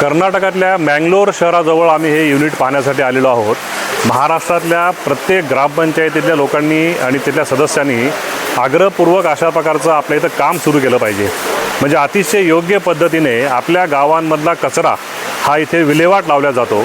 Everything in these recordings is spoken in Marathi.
कर्नाटकातल्या मँगलोर शहराजवळ आम्ही हे युनिट पाहण्यासाठी आलेलो आहोत. महाराष्ट्रातल्या प्रत्येक ग्रामपंचायतीतल्या लोकांनी आणि तिथल्या सदस्यांनी आग्रहपूर्वक अशा प्रकारचं आपल्या इथं काम सुरू केलं पाहिजे. म्हणजे अतिशय योग्य पद्धतीने आपल्या गावांमधला कचरा हा इथे विल्हेवाट लावला जातो.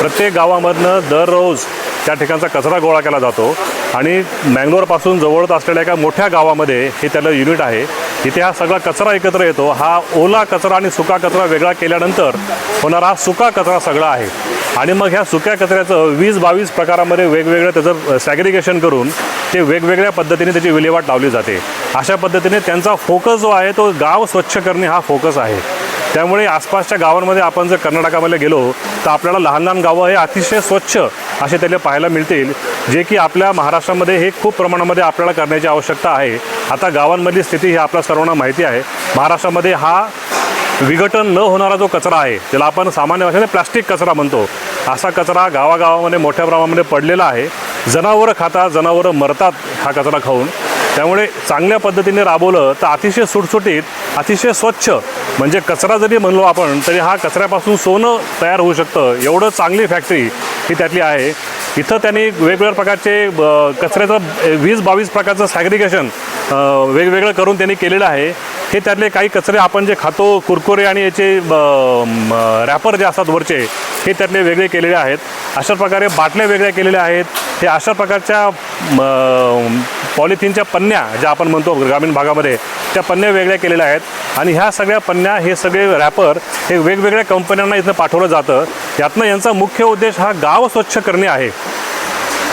प्रत्येक गावामधनं दररोज त्या ठिकाणचा कचरा गोळा केला जातो आणि मँगलोरपासून जवळच असलेल्या एका मोठ्या गावामध्ये हे त्याला युनिट आहे. इथे हा सगळा कचरा एकत्र येतो. हा ओला कचरा आणि सुका कचरा वेगळा केल्यानंतर होणारा हा सुका कचरा सगळा आहे. आणि मग ह्या सुक्या कचऱ्याचं वीस बावीस प्रकारामध्ये वेगवेगळं त्याचं सॅग्रिगेशन करून ते वेगवेगळ्या पद्धतीने त्याची विल्हेवाट लावली जाते. अशा पद्धतीने त्यांचा फोकस जो आहे तो गाव स्वच्छ करणे हा फोकस आहे. त्यामुळे आसपासच्या गावांमध्ये आपण जर कर्नाटकामध्ये गेलो तर आपल्याला लहान लहान गावं हे अतिशय स्वच्छ असे त्याला पाहायला मिळतील जे की आपल्या महाराष्ट्रामध्ये हे खूप प्रमाणामध्ये आपल्याला करण्याची आवश्यकता आहे. आता गावांमधली स्थिती ही आपल्या सर्वांना माहिती आहे. महाराष्ट्रामध्ये हा विघटन न होणारा जो कचरा आहे ज्याला आपण सामान्य भाषेने प्लास्टिक कचरा म्हणतो असा कचरा गावागावामध्ये मोठ्या प्रमाणामध्ये पडलेला आहे. जनावरं खाता जनावरं मरतात हा कचरा खाऊन. त्यामुळे चांगल्या पद्धतीने राबवलं तर अतिशय सुटसुटीत अतिशय स्वच्छ म्हणजे कचरा जरी म्हणलो आपण तरी हा कचऱ्यापासून सोनं तयार होऊ शकतं. एवढं चांगली फॅक्टरी ही त्यातली आहे. इथं त्यांनी वेगवेगळ्या प्रकारचे ब- कचऱ्याचं वीस बावीस प्रकारचं सॅग्रिगेशन वेगवेगळं करून त्यांनी केलेलं आहे. हे त्यातले काही कचरे आपण जे खातो कुरकुरे आणि याचे रॅपर जे असतात वरचे हे त्यातले वेगळे केलेले आहेत. अशा प्रकारे बाटल्या वेगळ्या केलेल्या आहेत. हे अशा प्रकारच्या पॉलिथिनच्या पन्न्या ज्या आपण म्हणतो ग्रामीण भागामध्ये त्या पन्न्या वेगळ्या केलेल्या आहेत. आणि ह्या सगळ्या पन्न्या हे सगळे रॅपर हे वेगवेगळ्या कंपन्यांना इथं पाठवलं जातं. यातनं यांचा मुख्य उद्देश हा गाव स्वच्छ करणे आहे.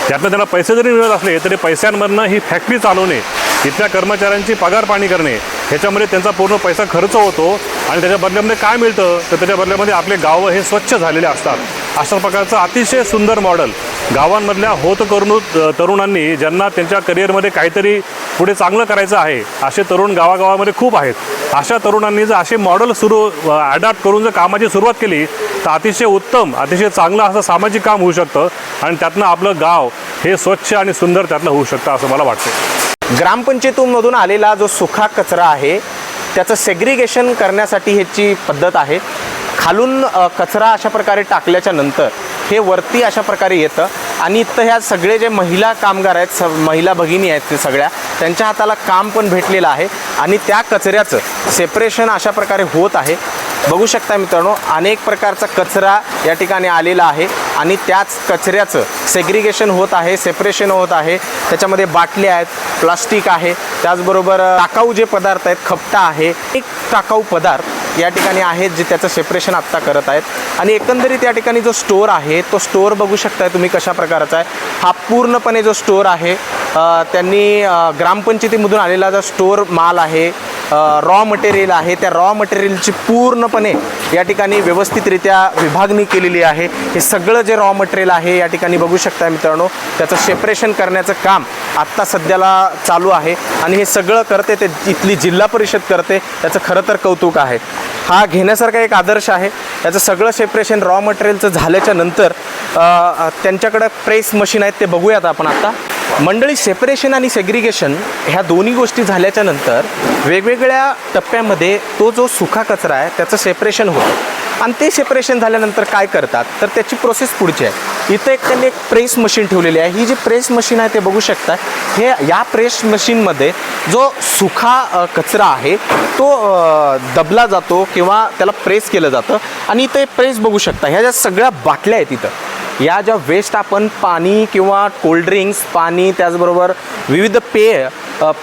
त्यातनं त्यांना पैसे जरी मिळत असले तरी पैशांमधनं ही फॅक्टरी चालवणे इथल्या कर्मचाऱ्यांची पगार पाणी करणे ह्याच्यामध्ये त्यांचा पूर्ण पैसा खर्च होतो आणि त्याच्या बदल्यामध्ये काय मिळतं? तर त्याच्या बदल्यामध्ये आपले गावं हे स्वच्छ झालेले असतात. अशा प्रकारचं अतिशय सुंदर मॉडेल गावांमधल्या होत करून तरुणांनी ज्यांना त्यांच्या करिअरमध्ये काहीतरी पुढे चांगलं करायचं आहे असे तरुण गावागावामध्ये खूप आहेत. अशा तरुणांनी जर असे मॉडेल सुरू अडॅप्ट करून जर कामाची सुरुवात केली तर अतिशय उत्तम अतिशय चांगलं असं सामाजिक काम होऊ शकतं आणि त्यातनं आपलं गाव हे स्वच्छ आणि सुंदर त्यातलं होऊ शकतं असं मला वाटतं ग्रामपंचायतीमधून आलेला जो सुखा कचरा आहे त्याचं सेग्रिगेशन करण्यासाठी ह्याची पद्धत आहे. खालून कचरा अशा प्रकारे टाकल्याच्या नंतर हे वरती अशा प्रकारे येतं आणि इथं ह्या सगळे जे महिला कामगार आहेत स महिला भगिनी आहेत ते सगळ्या त्यांच्या हाताला काम पण भेटलेलं आहे आणि त्या कचऱ्याचं सेपरेशन अशा प्रकारे होत आहे. बघू शकता मित्रांनो अनेक प्रकारचा कचरा या ठिकाणी आलेला आहे. आणि त्याच कचऱ्याचं सेग्रिगेशन होत आहे सेपरेशन होत आहे. त्याच्यामध्ये बाटल्या आहेत प्लास्टिक आहे. त्याचबरोबर टाकाऊ जे पदार्थ आहेत खपटा आहे. एक टाकाऊ पदार्थ या ठिकाणी आहेत जे त्याचं सेपरेशन आत्ता करत आहेत. आणि एकंदरीत या ठिकाणी जो स्टोअर आहे तो स्टोअर बघू शकताय तुम्ही कशा प्रकारचा आहे. हा पूर्णपणे जो स्टोअर आहे त्यांनी ग्रामपंचायतीमधून आलेला जो स्टोअर माल आहे रॉ मटेरियल आहे त्या रॉ मटेरियलची पूर्णपणे या ठिकाणी व्यवस्थितरित्या विभागणी केलेली आहे. हे सगळं जे रॉ मटेरियल आहे या ठिकाणी बघू शकता मित्रांनो त्याचं सेपरेशन करण्याचं काम आत्ता सध्याला चालू आहे आणि हे सगळं करते ते इथली जिल्हा परिषद करते त्याचं खरं तर कौतुक आहे. हा घेण्यासारखा एक आदर्श आहे. त्याचं सगळं सेपरेशन रॉ मटेरियलचं झाल्याच्यानंतर त्यांच्याकडं प्रेस मशीन आहेत ते बघूयात आपण आता. मंडळी सेपरेशन आणि सेग्रिगेशन ह्या दोन्ही गोष्टी झाल्याच्यानंतर वेगवेगळ्या टप्प्यामध्ये तो जो सुखा कचरा आहे त्याचं सेपरेशन होतं. आणि ते सेपरेशन झाल्यानंतर काय करतात? तर त्याची प्रोसेस पुढची आहे. इथं एक त्यांनी एक प्रेस मशीन ठेवलेली आहे. ही जी प्रेस मशीन आहे ते बघू शकता. हे या प्रेस मशीनमध्ये जो सुखा कचरा आहे तो दबला जातो किंवा त्याला प्रेस केलं जातं. आणि इथे प्रेस बघू शकता. ह्या ज्या सगळ्या बाटल्या आहेत इथं या ज्या वेस्ट आपण पाणी किंवा कोल्ड्रिंक्स पाणी त्याचबरोबर विविध पेय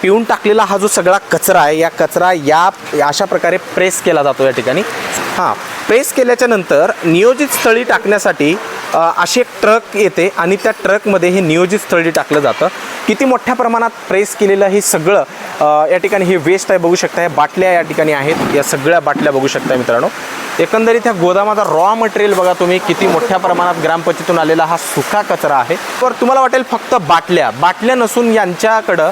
पिऊन टाकलेला हा जो सगळा कचरा आहे या कचरा या अशा प्रकारे प्रेस केला जातो या ठिकाणी. हां प्रेस केल्याच्यानंतर नियोजित स्थळी टाकण्यासाठी अशी एक ट्रक येते आणि त्या ट्रकमध्ये हे नियोजित स्थळी टाकलं जातं. किती मोठ्या प्रमाणात प्रेस केलेलं हे सगळं या ठिकाणी हे वेस्ट आहे बघू शकता या बाटल्या या ठिकाणी आहेत या सगळ्या बाटल्या बघू शकता मित्रांनो. एकंदरीत ह्या गोदामाचा रॉ मटेरियल बघा तुम्ही किती मोठ्या प्रमाणात ग्रामपंचायतीतून आलेला हा सुका कचरा आहे. तर तुम्हाला वाटेल फक्त बाटल्या. बाटल्या नसून यांच्याकडं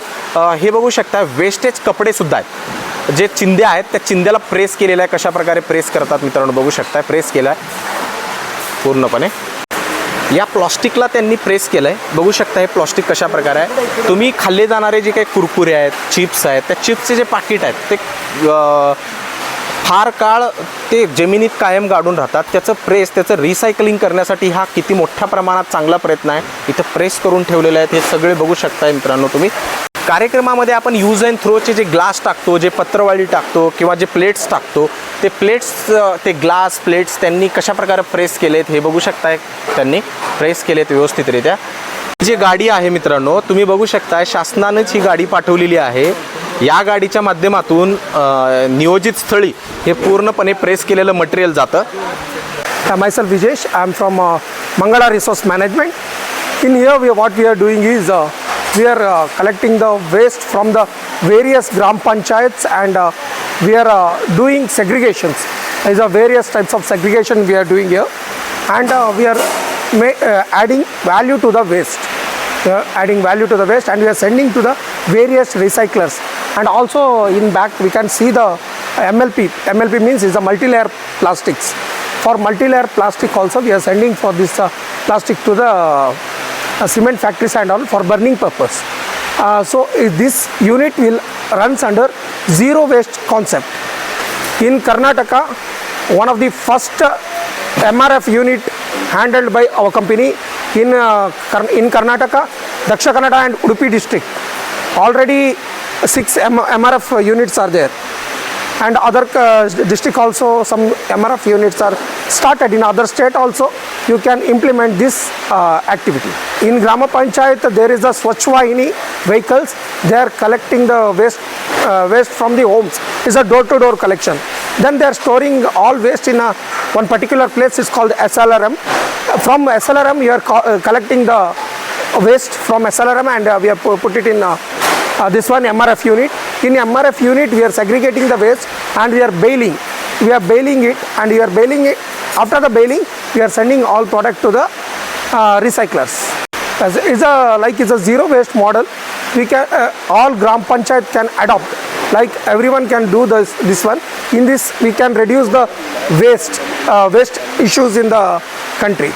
हे बघू शकता वेस्टेज कपडेसुद्धा आहेत. जे चिंध्या आहेत त्या चिंध्याला प्रेस केलेल्या आहे. कशाप्रकारे प्रेस करतात मित्रांनो बघू शकता प्रेस केला आहे पूर्णपणे. या प्लॉस्टिकला त्यांनी प्रेस केलं आहे बघू शकता हे प्लॉस्टिक कशा प्रकारे आहे. तुम्ही खाल्ले जाणारे जे काही कुरकुरे आहेत चिप्स आहेत त्या चिप्सचे जे पाकिट आहेत ते फार काळ ते जमिनीत कायम गाडून राहतात. त्याचं प्रेस त्याचं रिसायकलिंग करण्यासाठी हा किती मोठ्या प्रमाणात चांगला प्रयत्न आहे. इथं प्रेस करून ठेवलेले आहेत. हे सगळे बघू शकताय मित्रांनो तुम्ही. कार्यक्रमामध्ये आपण यूज अँड थ्रोचे जे ग्लास टाकतो जे पत्रवाळी टाकतो किंवा जे प्लेट्स टाकतो ते प्लेट्स ते ग्लास प्लेट्स त्यांनी कशा प्रकारे प्रेस केलेत हे बघू शकताय त्यांनी. प्रेस केलेत व्यवस्थितरित्या. जी गाडी आहे मित्रांनो तुम्ही बघू शकताय शासनानेच ही गाडी पाठवलेली आहे. या गाडीच्या माध्यमातून नियोजित स्थळी हे पूर्णपणे प्रेस केलेलं मटेरियल जातं. Myself Vijesh I am from Mangala resource management in here we what we are doing is we are collecting the waste from the various grampanchayat and we are doing segregations is a various types of segregation we are doing here and we are may adding value to the waste adding value to the waste and we are sending to the various recyclers And also in back, we can see the MLP. MLP means is a multi-layer plastics. For multi-layer plastic also we are sending for this uh, plastic to the uh, cement factories and all for burning purpose. Uh, so uh, this unit will runs under zero waste concept. In karnataka one of the first uh, mrf unit handled by our company in uh, in karnataka daksha kannada and udupi district. Already six mrf units are there. And other uh, district also some MRF units are started in other state also. You can implement this uh, activity. In Grama Panchayat there is the Swachh Vahini vehicles. They are collecting the waste uh, waste from the homes. It's a door to door collection. Then they are storing all waste in a one particular place it's called SLRM from SLRM you are co- uh, collecting the waste from SLRM and uh, we have put it in uh, uh, this one MRF unit. In MRF unit, we are segregating the waste and we are baling. We are baling it and we are baling it. After the baling, we are sending all product to the uh, recyclers. As is a like it's a zero waste model. We can uh, all gram panchayat can adopt. Like everyone can do this this one. In this, we can reduce the waste uh, waste issues in the country.